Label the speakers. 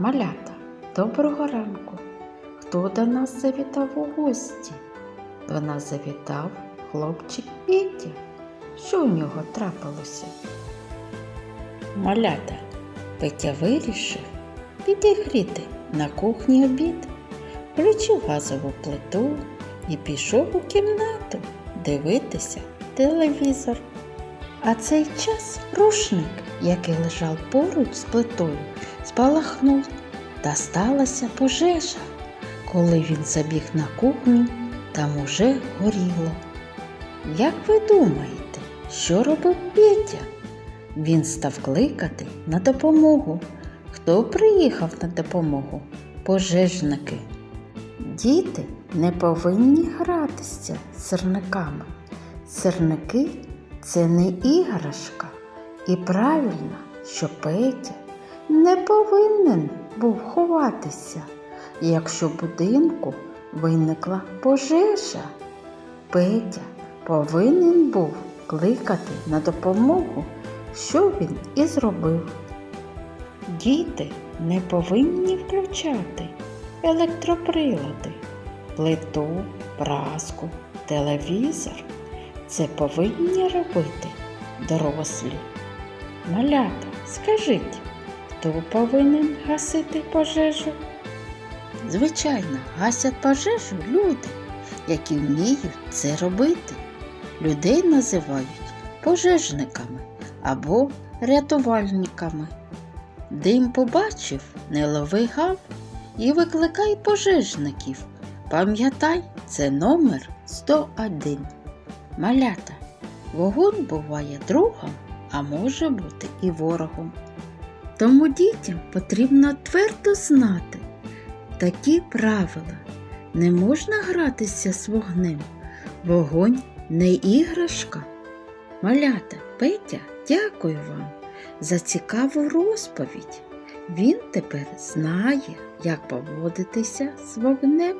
Speaker 1: Малята, доброго ранку. Хто до нас завітав у гості? До нас завітав хлопчик Петя. Що у нього трапилося? Малята, Петя вирішив підігріти на кухні обід, включив газову плиту і пішов у кімнату дивитися телевізор. А цей час рушник, який лежав поруч з плитою, спалахнув та сталася пожежа. Коли він забіг на кухню, там уже горіло. Як ви думаєте, що робив Петя? Він став кликати на допомогу. Хто приїхав на допомогу? Пожежники. Діти не повинні гратися з сирниками. Сирники це не іграшка. І правильно, що Петя не повинен був ховатися, якщо в будинку виникла пожежа. Петя повинен був кликати на допомогу, що він і зробив. Діти не повинні включати електроприлади, плиту, праску, телевізор. Це повинні робити дорослі. Малята, скажіть, хто повинен гасити пожежу? Звичайно, гасять пожежу люди, які вміють це робити. Людей називають пожежниками або рятувальниками. Дим побачив, не лови гав і викликай пожежників. Пам'ятай, це номер 101. Малята. Вогонь буває другом, а може бути і ворогом. Тому дітям потрібно твердо знати такі правила. Не можна гратися з вогнем. Вогонь не іграшка. Малята, Петя, дякую вам за цікаву розповідь. Він тепер знає, як поводитися з вогнем.